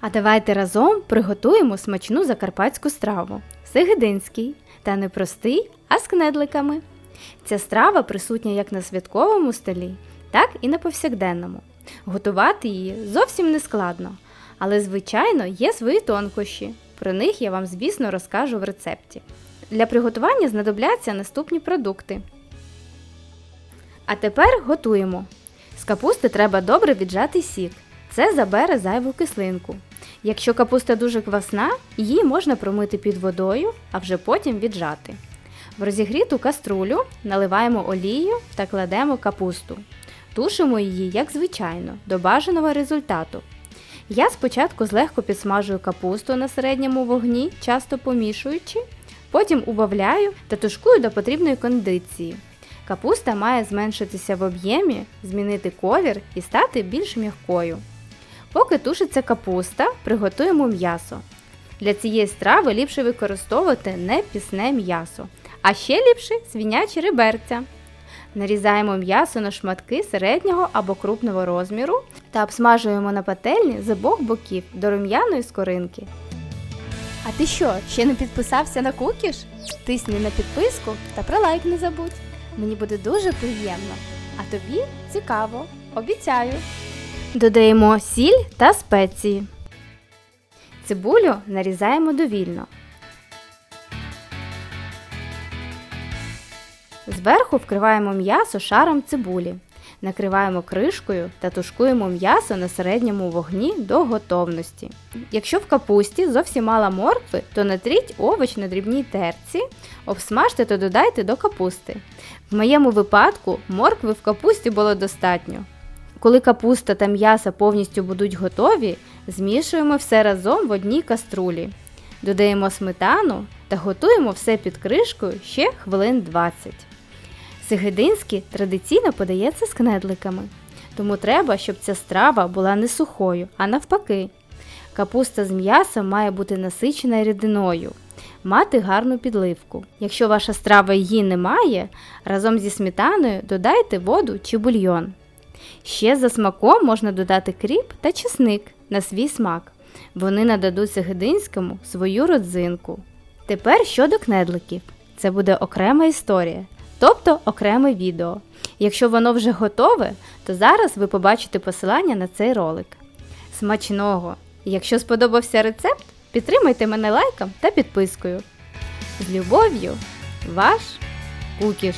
А давайте разом приготуємо смачну закарпатську страву. Сегединський та не простий, а з кнедликами. Ця страва присутня як на святковому столі, так і на повсякденному. Готувати її зовсім не складно, але, звичайно, є свої тонкощі. Про них я вам, звісно, розкажу в рецепті. Для приготування знадобляться наступні продукти. А тепер готуємо. З капусти треба добре віджати сік. Це забере зайву кислинку. Якщо капуста дуже квасна, її можна промити під водою, а вже потім віджати. В розігріту каструлю наливаємо олію та кладемо капусту. Тушимо її, як звичайно, до бажаного результату. Я спочатку злегко підсмажую капусту на середньому вогні, часто помішуючи, потім убавляю та тушкую до потрібної кондиції. Капуста має зменшитися в об'ємі, змінити колір і стати більш м'якою. Поки тушиться капуста, приготуємо м'ясо. Для цієї страви ліпше використовувати не пісне м'ясо, а ще ліпше свинячі реберця. Нарізаємо м'ясо на шматки середнього або крупного розміру та обсмажуємо на пательні з обох боків до рум'яної скоринки. А ти що, ще не підписався на кукіш? Тисни на підписку та про лайк не забудь. Мені буде дуже приємно, а тобі цікаво, обіцяю. Додаємо сіль та спеції. Цибулю нарізаємо довільно. Зверху вкриваємо м'ясо шаром цибулі. Накриваємо кришкою та тушкуємо м'ясо на середньому вогні до готовності. Якщо в капусті зовсім мало моркви, то натріть овоч на дрібній терці, обсмажте та додайте до капусти. В моєму випадку моркви в капусті було достатньо. Коли капуста та м'ясо повністю будуть готові, змішуємо все разом в одній каструлі. Додаємо сметану та готуємо все під кришкою ще хвилин 20. Сигидинський традиційно подається з кнедликами, тому треба, щоб ця страва була не сухою, а навпаки. Капуста з м'ясом має бути насичена рідиною, мати гарну підливку. Якщо ваша страва її не має, разом зі сметаною додайте воду чи бульйон. Ще за смаком можна додати кріп та чесник на свій смак. Вони нададуть Сегединському свою родзинку. Тепер щодо кнедликів. Це буде окрема історія, тобто окреме відео. Якщо воно вже готове, то зараз ви побачите посилання на цей ролик. Смачного! Якщо сподобався рецепт, підтримайте мене лайком та підпискою. З любов'ю, ваш Кукіш!